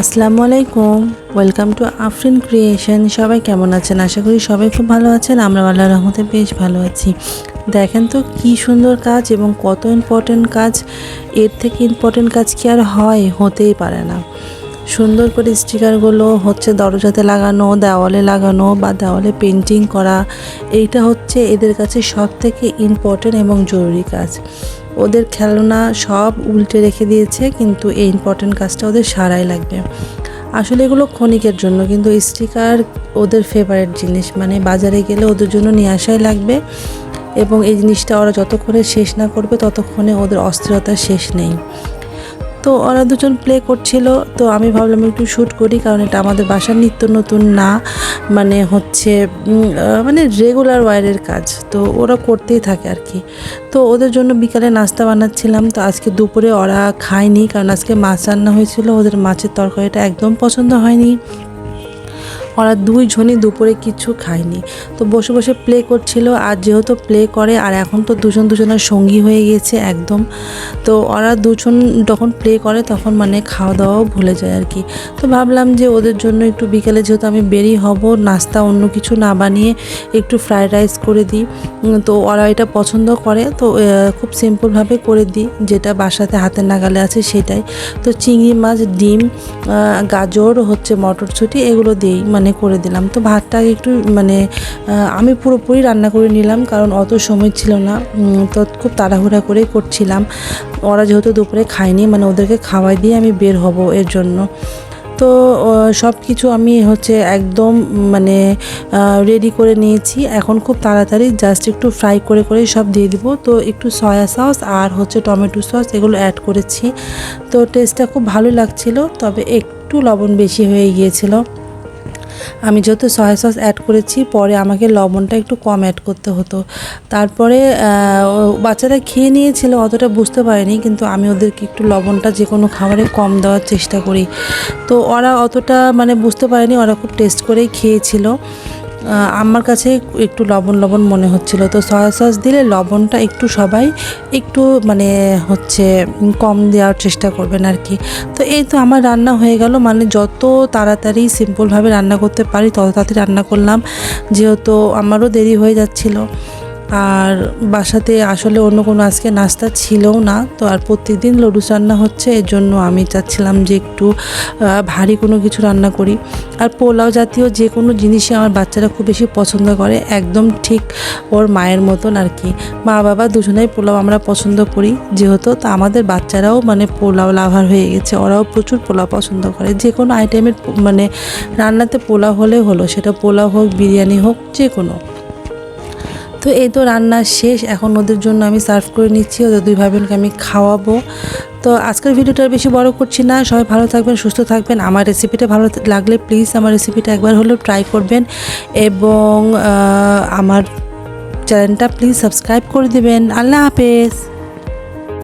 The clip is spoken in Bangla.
আসসালামু আলাইকুম। ওয়েলকাম টু আফরিন ক্রিয়েশন সবাই কেমন আছেন? আশা করি সবাই খুব ভালো আছেন। আমরা আল্লাহ রহমতে বেশ ভালো আছি। দেখেন তো কি সুন্দর কাজ এবং কত ইম্পর্টেন্ট কাজ। এর থেকে ইম্পর্টেন্ট কাজ কি আর হয়? হতেই পারে না। সুন্দর করে স্টিকারগুলো হচ্ছে দরজাতে লাগানো, দেওয়ালে লাগানো বা দেওয়ালে পেন্টিং করা। এইটা হচ্ছে এদের কাছে সব থেকে ইম্পর্টেন্ট এবং জরুরি কাজ। ওদের খেলনা সব উল্টে রেখে দিয়েছে, কিন্তু এই ইম্পর্টেন্ট কাজটা ওদের সারাই লাগবে। আসলে এগুলো ক্ষণিকের জন্য, কিন্তু স্টিকার ওদের ফেভারেট জিনিস। মানে বাজারে গেলে ওদের জন্য নিয়ে আসাই লাগবে, এবং এই জিনিসটা ওরা যতক্ষণে শেষ না করবে, ততক্ষণে ওদের অস্থিরতা শেষ নেই। তো ওরা দুজন প্লে করছিল, তো আমি ভাবলাম একটু শ্যুট করি, কারণ এটা আমাদের বাসার নিত্য নতুন না মানে হচ্ছে মানে রেগুলার ওয়ারের কাজ, তো ওরা করতেই থাকে আর কি। তো ওদের জন্য বিকালে নাস্তা বানাচ্ছিলাম, তো আজকে দুপুরে ওরা খায়নি, কারণ আজকে মাছ রান্না হয়েছিল, ওদের মাছের তরকারিটা একদম পছন্দ হয়নি। ওরা দুইজনই দুপুরে কিছু খায়নি। তো বসে বসে প্লে করছিল, আর যেহেতু প্লে করে, আর এখন তো দুজন দুজনের সঙ্গী হয়ে গেছে একদম, তো ওরা দুজন যখন প্লে করে তখন মানে খাওয়া দাওয়াও ভুলে যায় আর কি। তো ভাবলাম যে ওদের জন্য একটু বিকেলে যেহেতু আমি বেরিয়ে হব, নাস্তা অন্য কিছু না বানিয়ে একটু ফ্রায়েড রাইস করে দিই। তো ওরা এটা পছন্দ করে, তো খুব সিম্পলভাবে করে দিই, যেটা বাসাতে হাতের নাগালে আছে সেটাই। তো চিংড়ি মাছ, ডিম গাজর, হচ্ছে মটরশুঁটি, এগুলো দিই মানে করে দিলাম। তো ভাতটা একটু মানে আমি পুরোপুরি রান্না করে নিলাম কারণ অত সময় ছিল না। তো খুব তাড়াহুড়া করেই করছিলাম। ওরা যেহেতু দুপুরে খায়নি মানে ওদেরকে খাওয়াই দিয়ে আমি বের হব এর জন্য। তো সব কিছু আমি হচ্ছে একদম মানে রেডি করে নিয়েছি। এখন খুব তাড়াতাড়ি জাস্ট একটু ফ্রাই করে করে সব দিয়ে দিব। তো একটু সয়া সস আর হচ্ছে টমেটো সস এগুলো অ্যাড করেছি। তো টেস্টটা খুব ভালো লাগছিল, তবে একটু লবণ বেশি হয়ে গিয়েছিল। আমি যেহেতু সয়া সস অ্যাড করেছি, পরে আমাকে লবণটা একটু কম অ্যাড করতে হতো। তারপরে বাচ্চারা খেয়ে নিয়েছিল, অতটা বুঝতে পারেনি, কিন্তু আমি ওদেরকে একটু লবণটা যে কোনো খাবারে কম দেওয়ার চেষ্টা করি। তো ওরা অতটা মানে বুঝতে পারেনি, ওরা খুব টেস্ট করেই খেয়েছিল। আমার কাছে একটু লবণ লবণ মনে হচ্ছিল। তো সয়া সস দিলে লবণটা একটু সবাই একটু মানে হচ্ছে কম দেওয়ার চেষ্টা করবেন আর কি। তো এই তো আমার রান্না হয়ে গেল। মানে যত তাড়াতাড়ি সিম্পলভাবে রান্না করতে পারি তত তাড়াতাড়ি রান্না করলাম। যেহেতু আমারও দেরি হয়ে যাচ্ছিল। আর বাসাতে আসলে অন্য কোনো আজকে নাস্তা ছিলও না। তো আর প্রত্যেকদিন লডুস রান্না হচ্ছে এর জন্য আমি চাচ্ছিলাম যে একটু ভারী কোনো কিছু রান্না করি। আর পোলাও জাতীয় যে কোনো জিনিসই আমার বাচ্চারা খুব বেশি পছন্দ করে, একদম ঠিক ওর মায়ের মতন আর কি। মা বাবা দুজনেই পোলাও আমরা পছন্দ করি, যেহেতু তা আমাদের বাচ্চারাও মানে পোলাও লাভার হয়ে গেছে, ওরাও প্রচুর পোলাও পছন্দ করে। যে কোনো আইটেমের মানে রান্নাতে পোলাও হলে হলো, সেটা পোলাও হোক, বিরিয়ানি হোক, যে কোনো। তো এই তো রান্না শেষ, এখন ওদের জন্য আমি সার্ভ করে নিচ্ছি, ওদের দুই ভাই বোনকে আমি খাওয়াবো। তো আজকের ভিডিওটা বেশি বড় করছি না, সবাই ভালো থাকবেন, সুস্থ থাকবেন। আমার রেসিপিটা ভালো লাগলে প্লিজ আমার রেসিপিটা একবার হলেও ট্রাই করবেন এবং আমার চ্যানেলটা প্লিজ সাবস্ক্রাইব করে দেবেন। আল্লাহ হাফেজ।